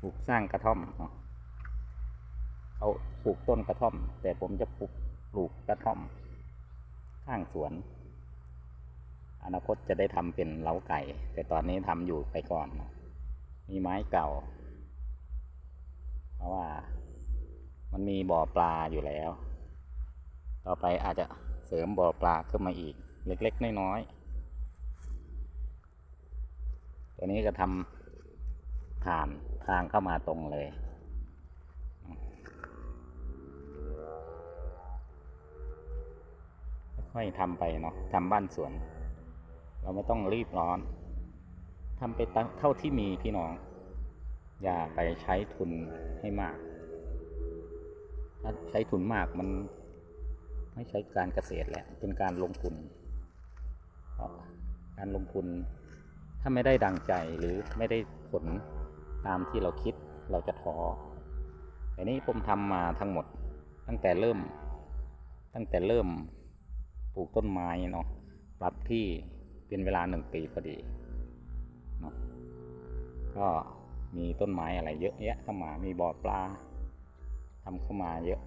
ปลูกสร้างกระท่อมเนาะเขาปลูกต้นกระท่อม แต่ผมจะปลูกปลูกกระท่อม ข้างสวน อนาคตจะได้ทำเป็นเล้าไก่ แต่ตอนนี้ทำอยู่ไปก่อน มีไม้เก่า เพราะว่า มันมีบ่อปลาอยู่แล้ว ต่อไปอาจจะเสริมบ่อปลาขึ้นมาอีก เล็กๆน้อยๆตัวนี้ก็ทำผ่าน ทางเข้ามาตรงเลย ค่อยทำไปเนาะทำบ้านสวน เราไม่ต้องรีบร้อนทำไปเท่าที่มีพี่น้อง อย่าไปใช้ทุนให้มาก ถ้าใช้ทุนมากมันไม่ใช้การเกษตรแหละ เป็นการลงทุน การลงทุนถ้าไม่ได้ดังใจหรือไม่ได้ผล ตามที่เราคิดเราจะท้อแต่นี้ผมทำมาทั้งหมดตั้งแต่เริ่ม ตั้งแต่เริ่มปลูกต้นไม้เนาะปรับที่เป็นเวลาหนึ่งปีพอดีเนาะก็มีต้นไม้อะไรเยอะแยะเข้ามามีบ่อปลาทำเข้ามาเยอะ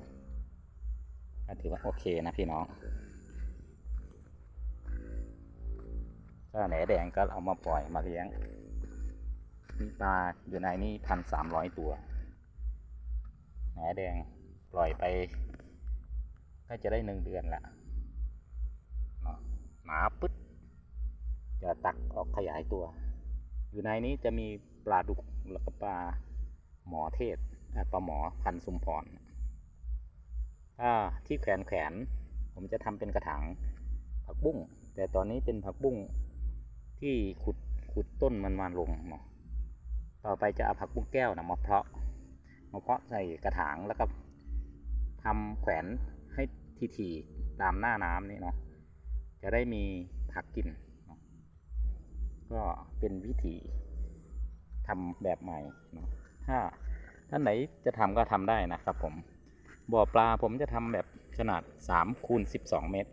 ก็ถือว่าโอเคนะพี่น้องก็แหนแดงก็เอามาปล่อยมาเลี้ยง มีปลาอยู่ในนี้พันสามร้อยตัวแหนแดงปล่อยไปก็จะได้หนึ่งเดือนละนาะหนาปึ๊ดจะตักออกขยายตัว อยู่ในนี้จะมีปลาดุกแล้วก็ปลาหมอเทศปลาหมอพันสุมพรที่แขวนแขวนผมจะทำเป็นกระถางผักบุ้งแต่ตอนนี้เป็นผักบุ้งที่ขุดขุดต้นมันมาลงเนาะ ต่อไปจะเอาผักบุ้งแก้วนะมาเพาะมาเพาะใส่กระถางแล้วก็ทำแขวนให้ทีๆตามหน้าน้ำนี่เนาะจะได้มีผักกิน ก็เป็นวิธีทำแบบใหม่เนาะถ้าท่านไหนจะทำก็ทำได้นะครับผมบ่อปลาผมจะทำแบบขนาด3คูณ12 เมตร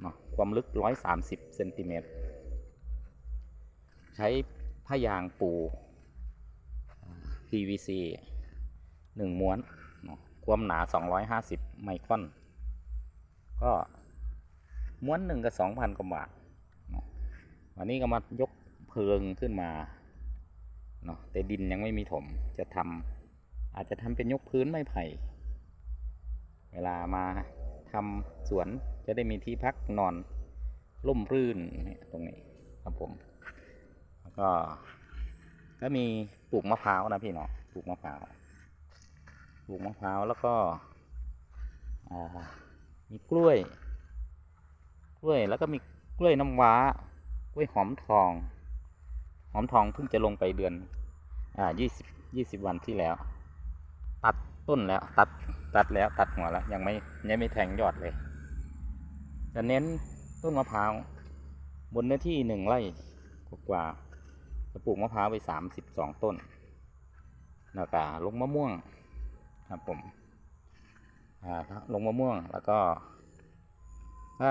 เนาะความลึก 130เซนติเมตรใช้ผ้ายางปู PVC 1 ม้วนเนาะความหนา 250 ไมครอน ก็ม้วนหนึ่งก็ 2,000 กว่าบาทวันนี้ก็มายกเพลิงขึ้นมาเนาะแต่ดินยังไม่มีถมจะทำอาจจะทำเป็นยกพื้นไม้ไผ่ เวลามาทำสวนจะได้มีที่พักนอนร่มรื่นตรงนี้ครับผม แล้วก็ ก็มีปลูกมะพร้าวนะพี่เนาะปลูกมะพร้าวปลูกมะพร้าวแล้วก็มีกล้วย กล้วยแล้วก็มีกล้วยน้ำว้ากล้วยหอมทอง หอมทองเพิ่งจะลงไปเดือนอ่ายี่สิบยี่สิบวันที่แล้ว ตัดต้นแล้วตัดตัดแล้วตัดหัวแล้ว ยังไม่ยังไม่แทงยอดเลย จะเน้นต้นมะพร้าวบนเนื้อที่หนึ่งไร่กว่า ปลูกมะพร้าวไปสามสิบสองต้นแล้วก็ลงมะม่วงครับผมอ่าลงมะม่วงแล้วก็ถ้า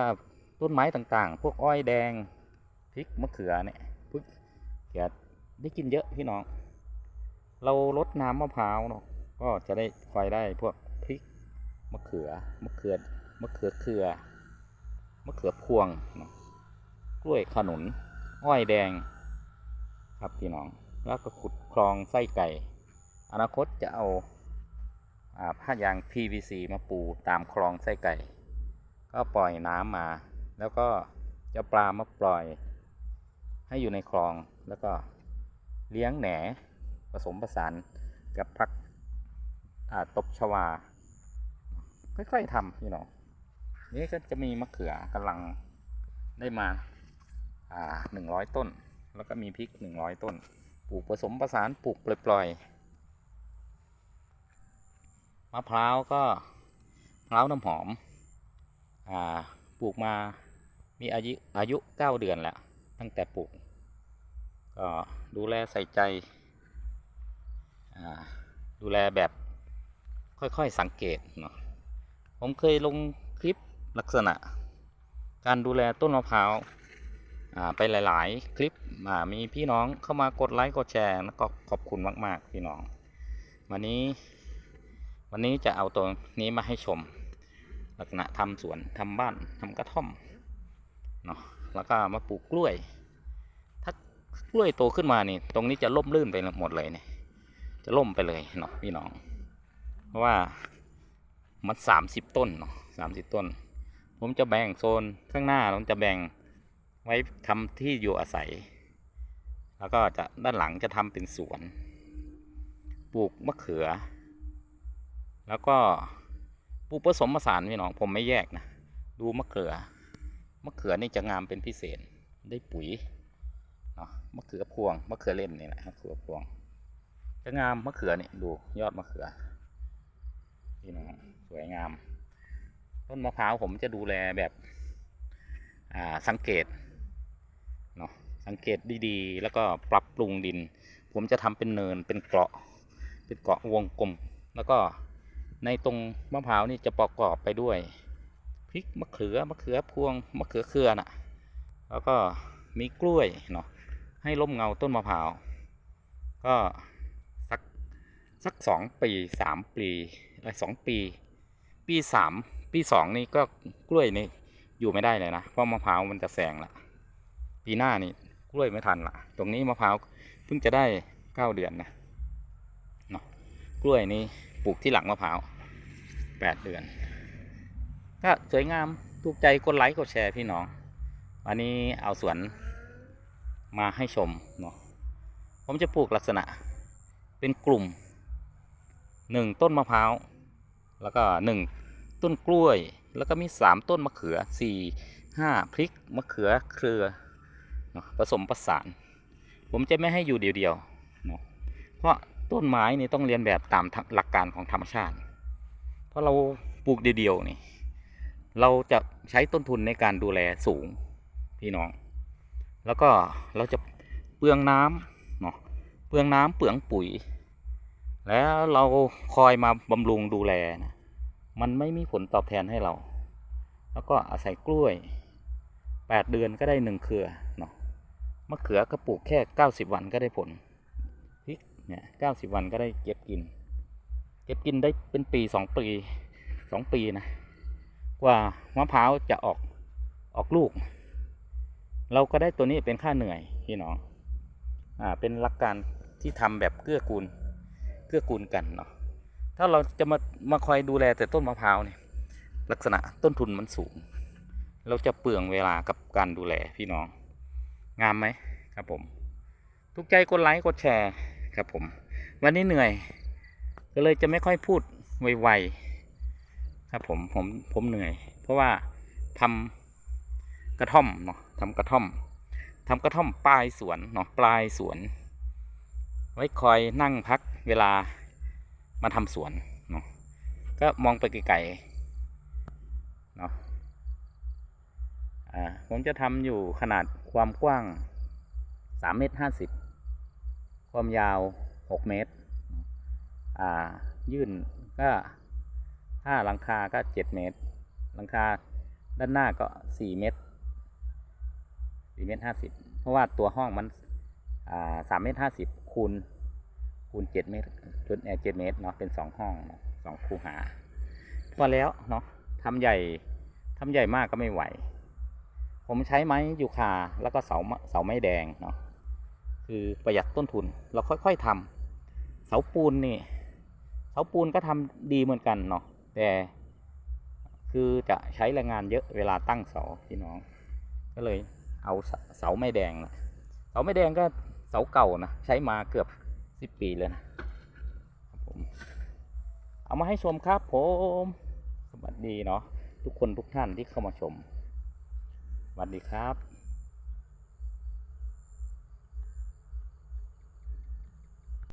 ต้นไม้ต่างๆ พวกอ้อยแดงพริกมะเขือเนี่ยพวกเขือได้กินเยอะพี่น้อง เราลดน้ำมะพร้าวเนาะก็จะได้คอยได้พวกพริกมะเขือมะเขือมะเขือเครือมะเขือพวงเนาะกล้วยขนุนอ้อยแดง ครับพี่น้อง แล้วก็ขุดคลองไส้ไก่ อนาคตจะเอาผ้ายาง PVC มาปูตามคลองไส้ไก่ ก็ปล่อยน้ำมา แล้วก็จะปลามาปล่อย ให้อยู่ในคลองแล้วก็เลี้ยงแหนผสมผสานกับพักตบชวา ค่อยๆทำพี่น้องนี่ก็จะมีมะเขือกำลังได้มาหนึ่งร้อยต้น แล้วก็มีพริกหนึ่งร้อยต้น ปลูกผสมผสานปลูกปล่อยๆมะพร้าวก็มะพร้าวน้ำหอมอ่าปลูกมามีอายุอายุเก้าเดือนแล้วตั้งแต่ปลูก ก็ดูแลใส่ใจอ่าดูแลแบบค่อยๆสังเกตเนาะผมเคยลงคลิปลักษณะ การดูแลต้นมะพร้าว ไปหลาย ๆ คลิปมีพี่น้องเข้ามากดไลค์กดแชร์แล้วก็ขอบคุณมาก ๆ พี่น้อง วันนี้ วันนี้จะเอาตัวนี้มาให้ชม ลักษณะทำสวนทำบ้านทำกระท่อมเนาะแล้วก็มาปลูกกล้วย ถ้ากล้วยโตขึ้นมานี่ ตรงนี้จะล่มลื่นไปหมดเลยเนี่ยจะล่มไปเลยเนาะพี่น้อง เพราะว่ามันสามสิบต้นเนาะสามสิบต้น ผมจะแบ่งโซนข้างหน้าผมจะแบ่ง ไว้ทำที่อยู่อาศัย แล้วก็จะด้านหลังจะทำเป็นสวน ปลูกมะเขือ แล้วก็ปลูกผสมผสานพี่น้องผมไม่แยกนะ ดูมะเขือ มะเขือนี่จะงามเป็นพิเศษ ได้ปุ๋ยเนาะมะเขือพวง มะเขือเล่นนี่แหละมะเขือพวง จะงามมะเขือนี่ดูยอดมะเขือพี่น้องสวยงาม ต้นมะพร้าวผมจะดูแลแบบ อ่า สังเกต สังเกตดีๆ แล้วก็ปรับปรุงดิน ผมจะทำเป็นเนินเป็นเกาะ เป็นเกาะวงกลม แล้วก็ในตรงมะพร้าวนี่จะประกอบไปด้วยพริกมะเขือมะเขือพวงมะเขือเครือน่ะ แล้วก็มีกล้วยเนาะให้ร่มเงาต้นมะพร้าวก็สักสักสองปีสามปีอะไรสองปี ปีสามปีสองนี่ก็กล้วยนี่อยู่ไม่ได้เลยนะ เพราะมะพร้าวมันจะแซงละปีหน้านี่ กล้วยไม่ทันละตรงนี้มะพร้าวเพิ่งจะได้เก้าเดือนนะเนาะกล้วยนี่ปลูกที่หลังมะพร้าวแปดเดือนก็สวยงามถูกใจกดไลค์กดแชร์พี่น้อง วันนี้เอาสวนมาให้ชมเนาะผมจะปลูกลักษณะเป็นกลุ่มหนึ่งต้นมะพร้าว แล้วก็หนึ่งต้นกล้วย แล้วก็มีสามต้นมะเขือสี่ห้าพริกมะเขือเครือ เนาะผสมประสาน ผมจะไม่ให้อยู่เดียวๆเนาะเพราะต้นไม้นี่ต้องเรียนแบบตามหลักการของธรรมชาติ เพราะเราปลูกเดียวๆนี่เราจะใช้ต้นทุนในการดูแลสูงพี่น้อง แล้วก็เราจะเปลืองน้ำเนาะเปลืองน้ำเปลืองปุ๋ย แล้วเราคอยมาบำรุงดูแลนะมันไม่มีผลตอบแทนให้เรา แล้วก็อาศัยกล้วยแปดเดือนก็ได้หนึ่งเครือ มะเขือก็ปลูกแค่เก้าสิบวันก็ได้ผลพริกเนี่ยเก้าสิบวันก็ได้เก็บกิน เก็บกินได้เป็นปีสองปีสองปีนะกว่ามะพร้าวจะออกออกลูก เราก็ได้ตัวนี้เป็นค่าเหนื่อยพี่น้องอ่าเป็นหลักการที่ทำแบบเกื้อกูลเกื้อกูลกันเนาะถ้าเราจะมามาคอยดูแลแต่ต้นมะพร้าวเนี่ยลักษณะต้นทุนมันสูง เราจะเปลืองเวลากับการดูแลพี่น้อง งามไหมครับผม ทุกใจกดไลค์กดแชร์ครับผม วันนี้เหนื่อย ก็เลยจะไม่ค่อยพูดไวๆครับผมผมผมเหนื่อย เพราะว่าทำกระท่อมเนาะทำกระท่อมทำกระท่อมปลายสวนเนาะปลายสวน ไว้คอยนั่งพักเวลามาทำสวนเนาะก็มองไปไกลๆเนาะ อ่าผมจะทำอยู่ขนาดความกว้างสามเมตรห้าสิบความยาวหกเมตร อ่า ยื่นก็ถ้าหลังคาก็เจ็ดเมตร หลังคาด้านหน้าก็สี่เมตรสี่เมตรห้าสิบเพราะว่าตัวห้องมัน อ่าสามเมตรห้าสิบคูณคูณเจ็ดเมตรจนเจ็ดเมตรเนาะเป็นสองห้องสองคูหาพอแล้วเนาะทำใหญ่ทำใหญ่มากก็ไม่ไหว ผมใช้ไม้ยูคาแล้วก็เสาเสาไม้แดงเนาะคือประหยัดต้นทุนเราค่อยๆทำเสาปูนนี่ เสาปูนก็ทำดีเหมือนกันเนาะแต่คือจะใช้แรงงานเยอะเวลาตั้งเสาพี่น้อง ก็เลยเอาเสาไม้แดงนะเสาไม้แดงก็เสาเก่านะใช้มาเกือบสิบปีเลยนะผมเอามาให้ชมครับผม สวัสดีเนาะทุกคนทุกท่านที่เข้ามาชม วัสดีครับ